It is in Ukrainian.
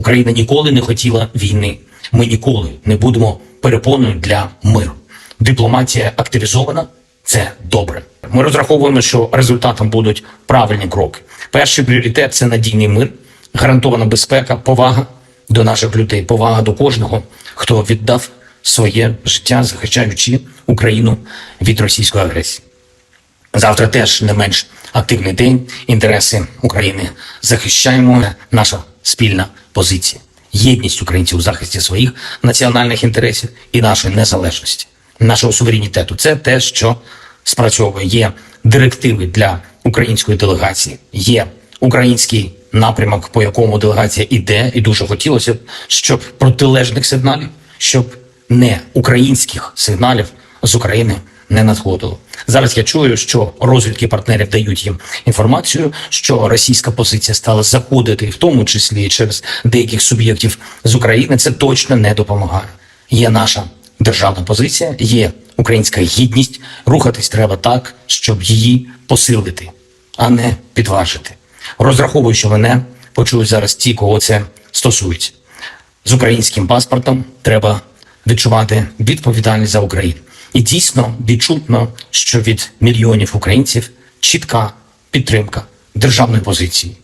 Україна ніколи не хотіла війни. Ми ніколи не будемо перепоною для миру. Дипломатія активізована це добре. Ми розраховуємо, що результатом будуть правильні кроки. Перший пріоритет це надійний мир, гарантована безпека, повага до наших людей, повага до кожного, хто віддав своє життя, захищаючи Україну від російської агресії. Завтра теж не менш активний день. Інтереси України захищаємо. Наша спільна позиція. Єдність українців у захисті своїх національних інтересів і нашої незалежності, нашого суверенітету. Це те, що спрацьовує. Є директиви для української делегації. Є український напрямок, по якому делегація іде, і дуже хотілося б, щоб протилежних сигналів, щоб не українських сигналів з України не надходило. Зараз я чую, що розвідки партнерів дають їм інформацію, що російська позиція стала заходити, в тому числі через деяких суб'єктів з України. Це точно не допомагає. Є наша державна позиція, є українська гідність. Рухатись треба так, щоб її посилити, а не підважити. Розраховую, що мене почують зараз ті, кого це стосується. З українським паспортом треба відчувати відповідальність за Україну. І дійсно відчутно, що від мільйонів українців чітка підтримка державної позиції,